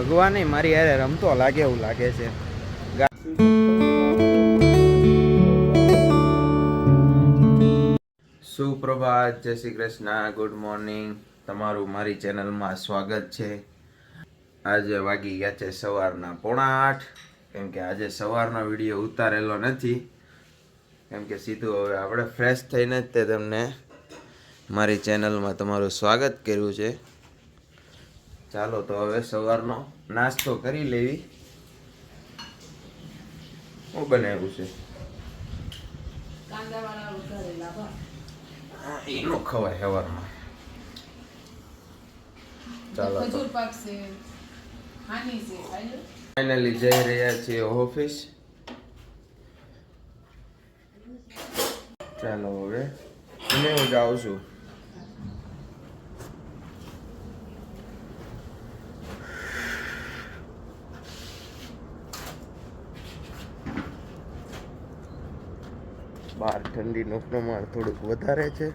ભગવાને મારી યારે રમતો લાગે એવું લાગે છે. સુપ્રભાત, જય શ્રી કૃષ્ણ, ગુડ મોર્નિંગ. તમારું મારી ચેનલમાં સ્વાગત છે. આજે વાગી ગયા છે સવારના પોણા આઠ. કેમ કે આજે સવારનો વીડિયો ઉતારેલો નથી. કેમ કે સીધું હવે આપણે ફ્રેશ થઈને જ તે તમને મારી ચેનલમાં તમારું સ્વાગત કર્યું છે. ચાલો તો હવે સવારનો નાસ્તો કરી લેવી. શું બનાવ્યું છે. હા, એનું ખવાય સવારમાં ચાલો. ફાઇનલી જઈ રહ્યા છીએ ઓફિસ. ચાલો હવે હું જાઉં છું. બહાર ઠંડીનું પ્રમાણ થોડુંક વધારે છે.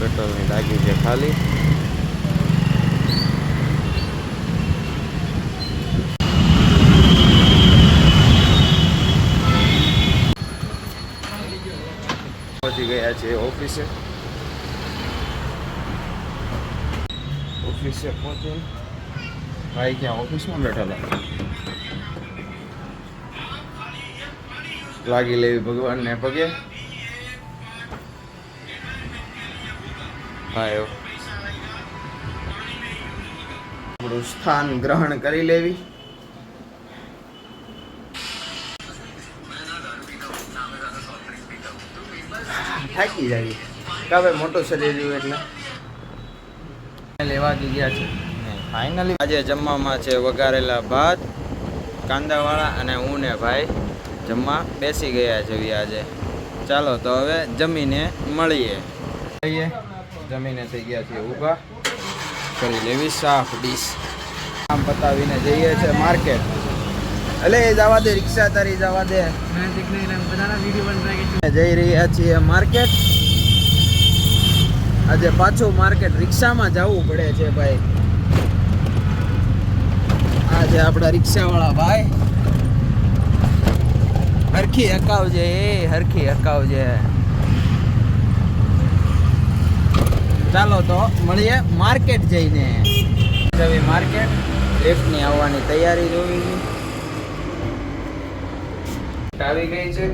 પેટ્રોલની ટાંકી છે ખાલી. પહોંચી ગયા છે ઓફિસે. ઓફિસે પોતે ભાઈ ક્યાં ઓફિસમાં બેઠેલા? લાગી લેવી ભગવાનને પગે. ભાઈઓ આપણું સ્થાન ગ્રહણ કરી લેવી. થાકી જાય કાવે મોટો શરીર એટલે? લેવા ગયા છે. ફાઇનલી આજે જમવામાં છે વઘારેલા ભાત કાંદાવાળા અને હું ને ભાઈ જમવા બેસી ગયા છે આજે. ચાલો તો હવે જમીને મળીએ. જઈએ. જમીને થઈ ગયા છીએ ઊભા. કરી લેવી સાફ ડીશ. કામ પતાવીને જઈએ છે માર્કેટ અલે એ જવા દે રિક્ષા તારી જવા દે. જઈ રહ્યા છીએ માર્કેટ આજે પાછું માર્કેટ રિક્ષામાં જવું પડે છે ભાઈ. આજે આપણા રિક્ષાવાળા ભાઈ. હરખી હકાવજે, એ હરખી હકાવજે. ચાલો તો મળીએ માર્કેટ જઈને. જવી માર્કેટ લિફ્ટની આવવાની તૈયારી જોવી આવી ગઈ છે.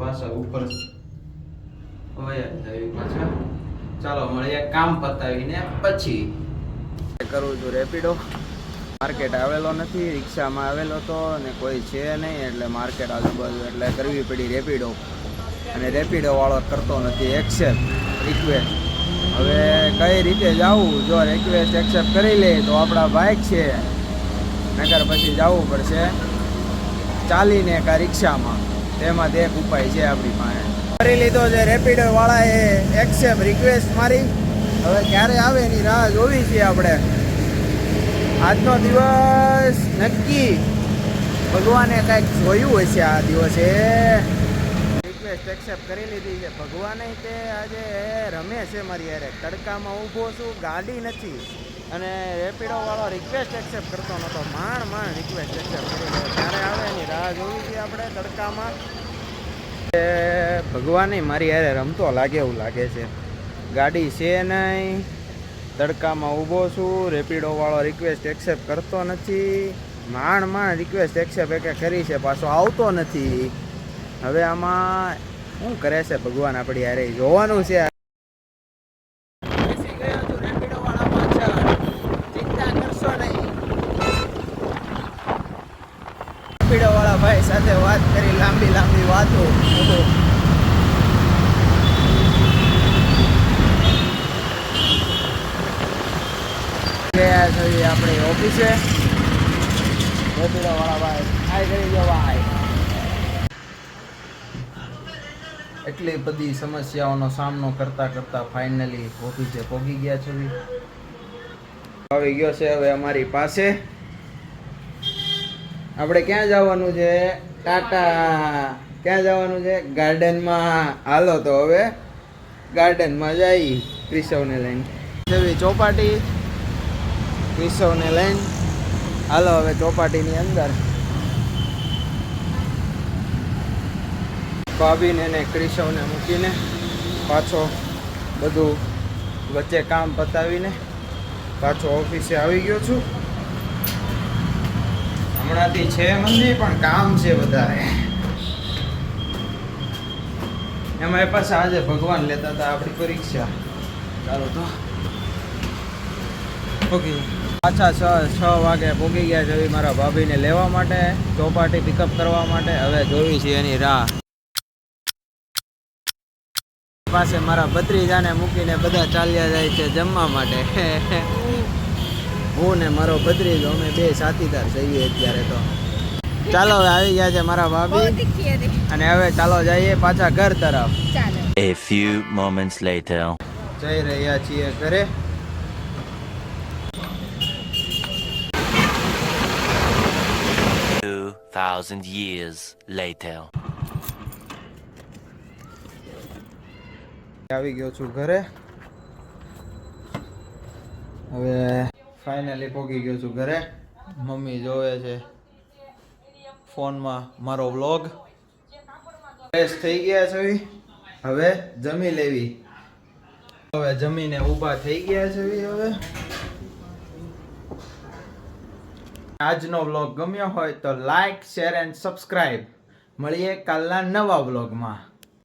પાછા ઉપર જવી પાછા. ચાલો, મળીએ કામ પતાવીને પછી. કરું છું રેપિડો. માર્કેટ આવેલો નથી, રિક્ષામાં આવેલો તો ને કોઈ છે નહીં એટલે માર્કેટ આજુબાજુ એટલે કરવી પડી રેપિડો. અને રેપિડો વાળો કરતો નથી એક્સેપ્ટ રિક્વેસ્ટ હવે કઈ રીતે જવું? જો રિક્વેસ્ટ એક્સેપ્ટ કરી લે તો આપણા બાઇક છે. નગર પછી જવું પડશે. ચાલીને કા રિક્ષામાં. તેમાં એક ઉપાય છે આપણી પાસે. કરી લીધો છે. રેપિડો વાળાએ એક્સેપ્ટ રિક્વેસ્ટ મારી. હવે ક્યારે આવે એની રાહ જોવી છે આપણે. આજનો દિવસ નક્કી. ભગવાને કાંઈક જોયું હશે આ દિવસે. રિક્વેસ્ટ એક્સેપ્ટ કરી લીધી છે. ભગવાને તે આજે રમે છે મારી યારે તડકામાં ઊભો છું, ગાડી નથી. અને રેપિડો વાળો રિક્વેસ્ટ એક્સેપ્ટ કરતો નહોતો માણ માણ રિક્વેસ્ટ એક્સેપ્ટ કરી લે. ક્યારે આવે એની રાહ જોવી છે આપણે તડકામાં? એ ભગવાને મારી યારે રમતો લાગે એવું લાગે છે. ગાડી છે નહીં. તડકામાં ઊભો છું. રેપિડોવાળો રિક્વેસ્ટ એક્સેપ્ટ કરતો નથી. માંડ માંડ રિક્વેસ્ટ એક્સેપ્ટ એકે કરી છે. પાછો આવતો નથી. હવે આમાં શું કરે છે ભગવાન આપણી યારે જોવાનું છે. વાળા ભાઈ સાથે વાત કરી લાંબી લાંબી વાતો. ગયા છીએ આપણી ઓફિસે. વાળા ભાઈ હાય કરી દો એટલી બધી સમસ્યાઓનો સામનો કરતા કરતા ફાઇનલી ઓફિસે પહોંચી ગયા છે આવી ગયો છે હવે અમારી પાસે. આપણે ક્યાં જવાનું છે? ટાટા. ક્યાં જવાનું છે? ગાર્ડનમાં. હાલો તો હવે. ગાર્ડનમાં જઈ ક્રિશવને લઈને. જેવી ચોપાટી. ક્રિશવને લઈને હાલો હવે ચોપાટીની અંદર. ભાભીને ને કેશવને મૂકીને પાછો બધું વચ્ચે કામ પતાવીને પાછો ઓફિસે આવી ગયો છું. હમણાંથી છે મંદિર પણ કામ છે વધારે. એમાં એ પાછા આજે ભગવાન લેતા હતા આપણી પરીક્ષા. ચાલો તો. ઓકે. પાછા છ છ વાગે પોગી ગયા છે મારા ભાભીને લેવા માટે ચોપાટી પિકઅપ કરવા માટે. હવે જોઈ છે એની રાહ. પાસે મારા ભત્રીજાને મૂકીને બધા ચાલ્યા જાય છે જમવા માટે. હું ને મારો ભત્રીજો અમે બે સાથીદાર જઈએ અત્યારે તો. ચાલો હવે આવી ગયા છે મારા ભાભી. અને હવે ચાલો જઈએ પાછા ઘર તરફ. A few moments later. જઈ રહ્યા છીએ ઘરે. Thousand years later. આવી ગયો છું ઘરે. હવે ફાઇનલી પહોંચી ગયો છું ઘરે. મમ્મી જોવે છે ફોનમાં મારો વ્લોગ. ફ્રેશ થઈ ગયા છે હવે જમી લેવી. હવે જમીને ઊભા થઈ ગયા છે હવે. આજનો વ્લોગ ગમ્યો હોય તો લાઈક શેર એન્ડ સબસ્ક્રાઈબ મળીએ કાલના નવા વ્લોગમાં